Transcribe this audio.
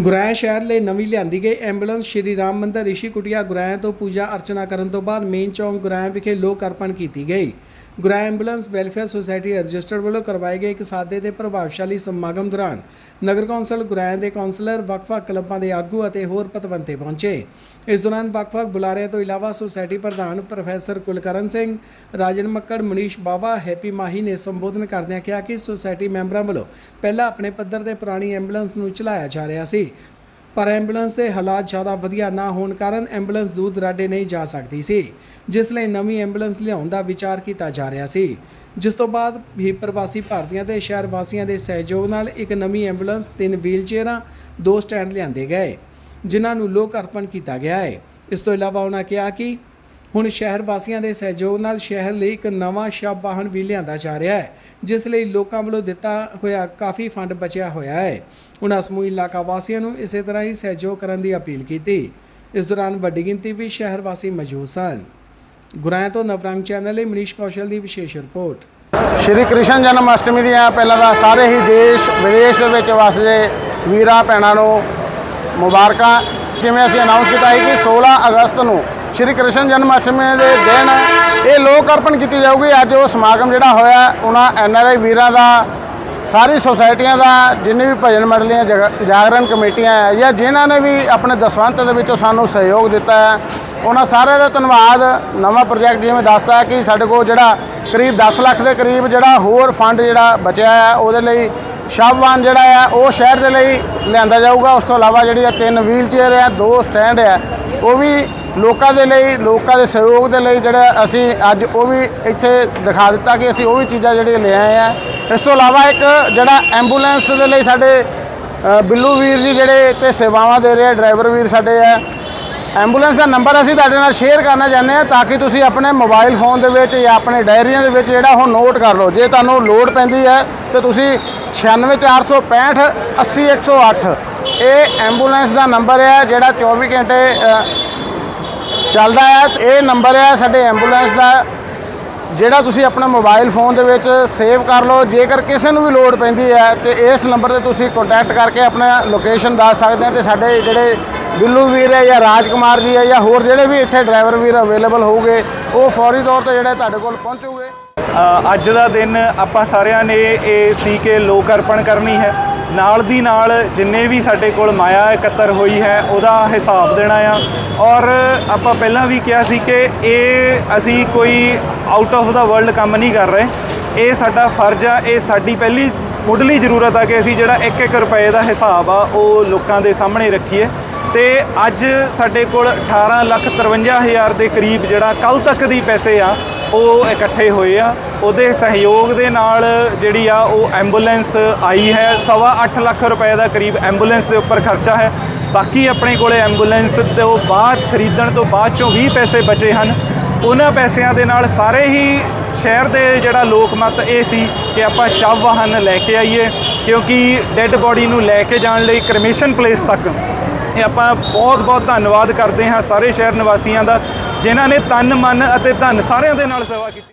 ਗੁਰਾਇਆ ਸ਼ਹਿਰ ਲਈ ਨਵੀਂ ਲਿਆਂਦੀ ਗਈ ਐਂਬੂਲੈਂਸ ਸ਼੍ਰੀ ਰਾਮ ਮੰਦਰ ਰਿਸ਼ੀ ਕੁਟੀਆ ਗੁਰਾਇਆ ਤੋਂ ਪੂਜਾ ਅਰਚਨਾ ਕਰਨ ਤੋਂ ਬਾਅਦ ਮੇਨ ਚੌਂਕ ਗੁਰਾਇਆ ਵਿਖੇ ਲੋਕ ਅਰਪਣ ਕੀਤੀ ਗਈ। Guraya ambulance welfare society registered ਵੱਲੋਂ ਕਰਵਾਏ ਗਏ ਇੱਕ ਸਾਦੇ ਤੇ ਪ੍ਰਭਾਵਸ਼ਾਲੀ ਸਮਾਗਮ ਦੌਰਾਨ ਨਗਰ ਕੌਂਸਲ ਗੁਰਾਇਆ ਦੇ ਕੌਂਸਲਰ, ਵੱਖ-ਵੱਖ ਕਲੱਬਾਂ ਦੇ ਆਗੂ ਅਤੇ ਹੋਰ ਪਤਵੰਤੇ ਪਹੁੰਚੇ। ਇਸ ਦੌਰਾਨ ਵੱਖ-ਵੱਖ ਬੁਲਾਰਿਆਂ ਤੋਂ ਇਲਾਵਾ ਸੁਸਾਇਟੀ ਪ੍ਰਧਾਨ ਪ੍ਰੋਫੈਸਰ ਕੁਲਕਰਨ ਸਿੰਘ, ਰਾਜਨ ਮੱਕੜ, ਮਨੀਸ਼ ਬਾਵਾ, ਹੈਪੀ ਮਾਹੀ ਨੇ ਸੰਬੋਧਨ ਕਰਦਿਆਂ ਕਿਹਾ ਕਿ ਸੁਸਾਇਟੀ ਮੈਂਬਰਾਂ ਵੱਲੋਂ ਪਹਿਲਾਂ ਆਪਣੇ ਪੱਧਰ ਤੇ ਪੁਰਾਣੀ ਐਂਬੂਲੈਂਸ ਨੂੰ ਚਲਾਇਆ ਜਾ ਰਿਹਾ ਸੀ। ਪਰ ਐਂਬੂਲੈਂਸ ਦੇ ਹਾਲਾਤ ਜ਼ਿਆਦਾ ਵਧੀਆ ਨਾ ਹੋਣ ਕਾਰਨ ਐਂਬੂਲੈਂਸ ਦੂਰ ਦਰਾਡੇ ਨਹੀਂ ਜਾ ਸਕਦੀ ਸੀ, ਜਿਸ ਲਈ ਨਵੀਂ ਐਂਬੂਲੈਂਸ ਲਿਆਉਣ ਦਾ ਵਿਚਾਰ ਕੀਤਾ ਜਾ ਰਿਹਾ ਸੀ। ਜਿਸ ਤੋਂ ਬਾਅਦ ਵੀ ਪ੍ਰਵਾਸੀ ਭਾਰਤੀਆਂ ਤੇ ਸ਼ਹਿਰ ਵਾਸੀਆਂ ਦੇ ਸਹਿਯੋਗ ਨਾਲ ਇੱਕ ਨਵੀਂ ਐਂਬੂਲੈਂਸ ਤਿੰਨ ਵੀਲਚੇਅਰਾਂ, ਦੋ ਸਟੈਂਡ ਲਿਆਂਦੇ ਗਏ, ਜਿਨ੍ਹਾਂ ਨੂੰ ਲੋਕ ਅਰਪਣ ਕੀਤਾ ਗਿਆ ਹੈ। ਇਸ ਤੋਂ ਇਲਾਵਾ ਉਹਨਾਂ ਕਿਹਾ ਕਿ ਹੁਣ ਸ਼ਹਿਰ ਵਾਸੀਆਂ ਦੇ ਸਹਿਯੋਗ ਨਾਲ ਸ਼ਹਿਰ ਲਈ ਇੱਕ ਨਵਾਂ ਸ਼ਬ ਵਾਹਨ ਵੀ ਲਿਆਂਦਾ ਜਾ ਰਿਹਾ ਹੈ, ਜਿਸ ਲਈ ਲੋਕਾਂ ਵੱਲੋਂ ਦਿੱਤਾ ਹੋਇਆ ਕਾਫੀ ਫੰਡ ਬਚਿਆ ਹੋਇਆ ਹੈ। ਉਹਨਾਂ ਸਮੂਹ ਇਲਾਕਾ ਵਾਸੀਆਂ ਨੂੰ ਇਸੇ ਤਰ੍ਹਾਂ ਹੀ ਸਹਿਯੋਗ ਕਰਨ ਦੀ ਅਪੀਲ ਕੀਤੀ। ਇਸ ਦੌਰਾਨ ਵੱਡੀ ਗਿਣਤੀ ਵਿੱਚ ਸ਼ਹਿਰ ਵਾਸੀ ਮੌਜੂਦ ਸਨ। ਗੁਰਾਇਆ ਤੋਂ ਨਵਰੰਗ ਚੈਨਲ ਲਈ ਮਨੀਸ਼ ਕੌਸ਼ਲ ਦੀ ਵਿਸ਼ੇਸ਼ ਰਿਪੋਰਟ। ਸ਼੍ਰੀ ਕ੍ਰਿਸ਼ਨ ਜਨਮ ਅਸ਼ਟਮੀ ਦੀਆਂ ਪਹਿਲਾਂ ਤਾਂ ਸਾਰੇ ਹੀ ਦੇਸ਼, ਵਿਦੇਸ਼ ਦੇ ਵਿੱਚ ਵਸਦੇ ਵੀਰਾਂ, ਭੈਣਾਂ ਨੂੰ ਮੁਬਾਰਕਾਂ। ਜਿਵੇਂ ਅਸੀਂ ਅਨਾਉਂਸ ਕੀਤਾ ਸੀ ਕਿ 16 ਅਗਸਤ ਨੂੰ ਸ਼੍ਰੀ ਕ੍ਰਿਸ਼ਨ ਜਨਮ ਅਸ਼ਟਮੀ ਦੇ ਦਿਨ ਇਹ ਲੋਕ ਅਰਪਣ ਕੀਤੀ ਜਾਊਗੀ। ਅੱਜ ਉਹ ਸਮਾਗਮ ਜਿਹੜਾ ਹੋਇਆ, ਉਹਨਾਂ ਐੱਨ ਆਰ ਆਈ ਵੀਰਾਂ ਦਾ, ਸਾਰੀ ਸੁਸਾਇਟੀਆਂ ਦਾ, ਜਿੰਨੇ ਵੀ ਭਜਨ ਮੰਡਲੀਆਂ, ਜਗ- ਜਾਗਰਣ ਕਮੇਟੀਆਂ ਹੈ ਜਾਂ ਜਿਨ੍ਹਾਂ ਨੇ ਵੀ ਆਪਣੇ ਦਸਵੰਤ ਦੇ ਵਿੱਚੋਂ ਸਾਨੂੰ ਸਹਿਯੋਗ ਦਿੱਤਾ ਹੈ, ਉਹਨਾਂ ਸਾਰਿਆਂ ਦਾ ਧੰਨਵਾਦ। ਨਵਾਂ ਪ੍ਰੋਜੈਕਟ ਜਿਵੇਂ ਦੱਸਤਾ ਕਿ ਸਾਡੇ ਕੋਲ ਜਿਹੜਾ ਕਰੀਬ 10 ਲੱਖ ਦੇ ਕਰੀਬ ਜਿਹੜਾ ਹੋਰ ਫੰਡ ਜਿਹੜਾ ਬਚਿਆ ਹੈ, ਉਹਦੇ ਲਈ ਸ਼ਵਵਾਨ ਜਿਹੜਾ ਹੈ, ਉਹ ਸ਼ਹਿਰ ਦੇ ਲਈ ਲਿਆਂਦਾ ਜਾਊਗਾ। ਉਸ ਤੋਂ ਇਲਾਵਾ ਜਿਹੜੀ ਆ ਤਿੰਨ ਵੀਲ ਚੇਅਰ ਹੈ, ਦੋ ਸਟੈਂਡ ਹੈ, ਉਹ ਵੀ ਲੋਕਾਂ ਦੇ ਲਈ, ਲੋਕਾਂ ਦੇ ਸਹਿਯੋਗ ਦੇ ਲਈ ਜਿਹੜਾ ਅਸੀਂ ਅੱਜ ਉਹ ਵੀ ਇੱਥੇ ਦਿਖਾ ਦਿੱਤਾ ਕਿ ਅਸੀਂ ਉਹ ਵੀ ਚੀਜ਼ਾਂ ਜਿਹੜੀਆਂ ਲੈ ਆਏ ਆ। ਇਸ ਤੋਂ ਇਲਾਵਾ ਇੱਕ ਜਿਹੜਾ ਐਂਬੂਲੈਂਸ ਦੇ ਲਈ ਸਾਡੇ ਬਿੱਲੂ ਵੀਰ ਜੀ ਜਿਹੜੇ ਤੇ ਸੇਵਾਵਾਂ ਦੇ ਰਹੇ ਡਰਾਈਵਰ ਵੀਰ ਸਾਡੇ ਆ। ਐਂਬੂਲੈਂਸ ਦਾ ਨੰਬਰ ਅਸੀਂ ਤੁਹਾਡੇ ਨਾਲ ਸ਼ੇਅਰ ਕਰਨਾ ਚਾਹੁੰਦੇ ਹਾਂ ਤਾਂ ਕਿ ਤੁਸੀਂ ਆਪਣੇ ਮੋਬਾਈਲ ਫੋਨ ਦੇ ਵਿੱਚ ਜਾਂ ਆਪਣੇ ਡਾਇਰੀਆਂ ਦੇ ਵਿੱਚ ਜਿਹੜਾ ਉਹ ਨੋਟ ਕਰ ਲਓ। ਜੇ ਤੁਹਾਨੂੰ ਲੋੜ ਪੈਂਦੀ ਹੈ ਤੇ ਤੁਸੀਂ 96465 80108 ਇਹ ਐਂਬੂਲੈਂਸ ਦਾ ਨੰਬਰ ਹੈ ਜਿਹੜਾ 24 ਘੰਟੇ ਚੱਲਦਾ ਹੈ ਇਹ ਨੰਬਰ ਹੈ ਸਾਡੇ ਐਂਬੂਲੈਂਸ ਦਾ। ਜਿਹੜਾ ਤੁਸੀਂ ਆਪਣਾ ਮੋਬਾਈਲ ਫੋਨ ਦੇ ਵਿੱਚ ਸੇਵ ਕਰ ਲਓ, ਜੇਕਰ ਕਿਸੇ ਨੂੰ ਵੀ ਲੋੜ ਪੈਂਦੀ ਹੈ ਤੇ ਇਸ ਨੰਬਰ ਤੇ ਤੁਸੀਂ ਕੰਟੈਕਟ ਕਰਕੇ ਆਪਣਾ ਲੋਕੇਸ਼ਨ ਦੱਸ ਸਕਦੇ ਹੋ ਤੇ ਸਾਡੇ ਜਿਹੜੇ ਬਿੱਲੂ ਵੀਰ ਹੈ ਜਾਂ ਰਾਜਕੁਮਾਰ ਜੀ ਹੈ ਜਾਂ ਹੋਰ ਜਿਹੜੇ ਵੀ ਇੱਥੇ ਡਰਾਈਵਰ ਵੀਰ ਅਵੇਲੇਬਲ ਹੋਊਗੇ, ਉਹ ਫੌਰੀ ਤੌਰ ਤੇ ਜਿਹੜੇ ਤੁਹਾਡੇ ਕੋਲ ਪਹੁੰਚੂਗੇ। ਅੱਜ ਦਾ ਦਿਨ ਆਪਾਂ ਸਾਰਿਆਂ ਨੇ ਇਹ ਸੀ ਕਿ ਲੋਕ ਅਰਪਣ ਕਰਨੀ ਹੈ। ਨਾਲ ਦੀ ਨਾਲ ਜਿੰਨੇ ਵੀ ਸਾਡੇ ਕੋਲ ਮਾਇਆ ਇਕੱਤਰ ਹੋਈ ਹੈ, ਉਹਦਾ ਹਿਸਾਬ ਦੇਣਾ ਆ। ਔਰ ਆਪਾਂ ਪਹਿਲਾਂ ਵੀ ਕਿਹਾ ਸੀ ਕਿ ਇਹ ਅਸੀਂ ਕੋਈ ਆਊਟ ਆਫ ਦਾ ਵਰਲਡ ਕੰਮ ਨਹੀਂ ਕਰ ਰਹੇ। ਇਹ ਸਾਡਾ ਫਰਜ਼ ਆ, ਇਹ ਸਾਡੀ ਪਹਿਲੀ ਮੁੱਢਲੀ ਜ਼ਰੂਰਤ ਆ ਕਿ ਅਸੀਂ ਜਿਹੜਾ 1-1 ਰੁਪਏ ਦਾ ਹਿਸਾਬ ਆ, ਉਹ ਲੋਕਾਂ ਦੇ ਸਾਹਮਣੇ ਰੱਖੀਏ। ਤੇ ਅੱਜ ਸਾਡੇ ਕੋਲ 18 ਲੱਖ 53 ਹਜ਼ਾਰ ਦੇ ਕਰੀਬ ਜਿਹੜਾ ਕੱਲ ਤੱਕ ਦੀ ਪੈਸੇ ਆ, ਉਹ ਇਕੱਠੇ ਹੋਏ ਆ। ਉਹਦੇ ਸਹਿਯੋਗ ਦੇ ਨਾਲ ਜਿਹੜੀ ਆ, ਉਹ ਐਂਬੂਲੈਂਸ ਆਈ ਹੈ। ਸਵਾ ਅੱਠ ਲੱਖ ਰੁਪਏ ਦਾ ਕਰੀਬ ਐਂਬੂਲੈਂਸ ਦੇ ਉੱਪਰ ਖਰਚਾ ਹੈ। ਬਾਕੀ ਆਪਣੇ ਕੋਲੇ ਐਂਬੂਲੈਂਸ ਤੋਂ ਬਾਅਦ, ਖਰੀਦਣ ਤੋਂ ਬਾਅਦ ਚੋਂ 20 ਪੈਸੇ ਬਚੇ ਹਨ। ਉਹਨਾਂ ਪੈਸਿਆਂ ਦੇ ਨਾਲ ਸਾਰੇ ਹੀ ਸ਼ਹਿਰ ਦੇ ਜਿਹੜਾ ਲੋਕ ਮਤ ਇਹ ਸੀ ਕਿ ਆਪਾਂ ਸ਼ਵ ਵਾਹਨ ਲੈ ਕੇ ਆਈਏ, ਕਿਉਂਕਿ ਡੈੱਡ ਬੋਡੀ ਨੂੰ ਲੈ ਕੇ ਜਾਣ ਲਈ ਕਰਮੇਸ਼ਨ ਪਲੇਸ ਤੱਕ ਇਹ ਆਪਾਂ ਬਹੁਤ ਬਹੁਤ ਧੰਨਵਾਦ ਕਰਦੇ ਹਾਂ ਸਾਰੇ ਸ਼ਹਿਰ ਨਿਵਾਸੀਆਂ ਦਾ, ਜਿਨ੍ਹਾਂ ਨੇ ਤਨ, ਮਨ ਅਤੇ ਧਨ ਸਾਰਿਆਂ ਦੇ ਨਾਲ ਸੇਵਾ ਕੀਤੀ।